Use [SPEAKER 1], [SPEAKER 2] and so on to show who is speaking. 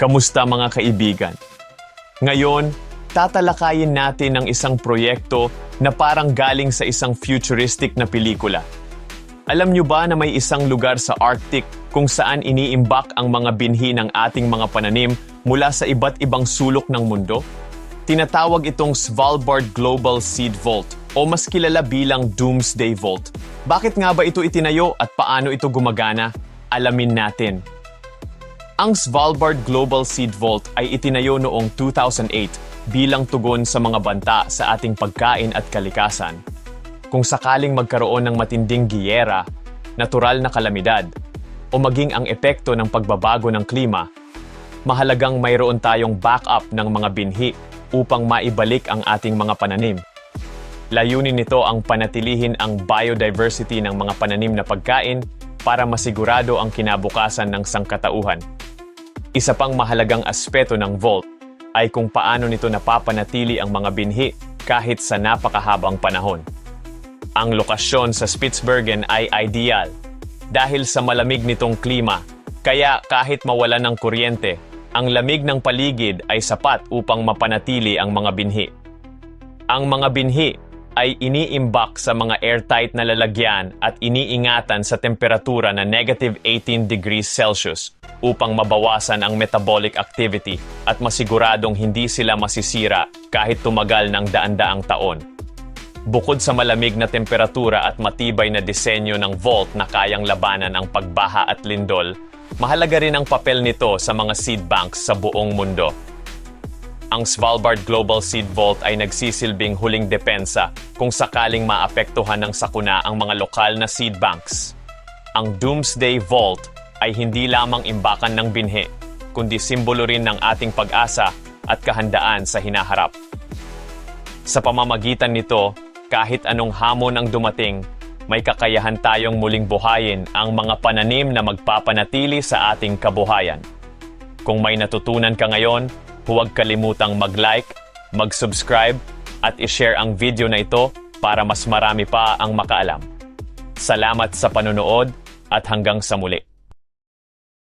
[SPEAKER 1] Kamusta mga kaibigan? Ngayon, tatalakayin natin ang isang proyekto na parang galing sa isang futuristic na pelikula. Alam nyo ba na may isang lugar sa Arctic kung saan iniimbak ang mga binhi ng ating mga pananim mula sa iba't ibang sulok ng mundo? Tinatawag itong Svalbard Global Seed Vault o mas kilala bilang Doomsday Vault. Bakit nga ba ito itinayo at paano ito gumagana? Alamin natin. Ang Svalbard Global Seed Vault ay itinayo noong 2008 bilang tugon sa mga banta sa ating pagkain at kalikasan. Kung sakaling magkaroon ng matinding giyera, natural na kalamidad, o maging ang epekto ng pagbabago ng klima, mahalagang mayroon tayong backup ng mga binhi upang maibalik ang ating mga pananim. Layunin nito ang panatilihin ang biodiversity ng mga pananim na pagkain para masigurado ang kinabukasan ng sangkatauhan. Isa pang mahalagang aspeto ng Vault ay kung paano nito napapanatili ang mga binhi kahit sa napakahabang panahon. Ang lokasyon sa Spitsbergen ay ideal dahil sa malamig nitong klima, kaya kahit mawalan ng kuryente, ang lamig ng paligid ay sapat upang mapanatili ang mga binhi. Ang mga binhi ay iniimbak sa mga airtight na lalagyan at iniingatan sa temperatura na negative 18 degrees Celsius upang mabawasan ang metabolic activity at masiguradong hindi sila masisira kahit tumagal ng daan-daang taon. Bukod sa malamig na temperatura at matibay na disenyo ng vault na kayang labanan ang pagbaha at lindol, mahalaga rin ang papel nito sa mga seed banks sa buong mundo. Ang Svalbard Global Seed Vault ay nagsisilbing huling depensa kung sakaling maapektuhan ng sakuna ang mga lokal na seed banks. Ang Doomsday Vault ay hindi lamang imbakan ng binhi, kundi simbolo rin ng ating pag-asa at kahandaan sa hinaharap. Sa pamamagitan nito, kahit anong hamon ang dumating, may kakayahan tayong muling buhayin ang mga pananim na magpapanatili sa ating kabuhayan. Kung may natutunan ka ngayon, huwag kalimutang mag-like, mag-subscribe, at i-share ang video na ito para mas marami pa ang makaalam. Salamat sa panonood at hanggang sa muli.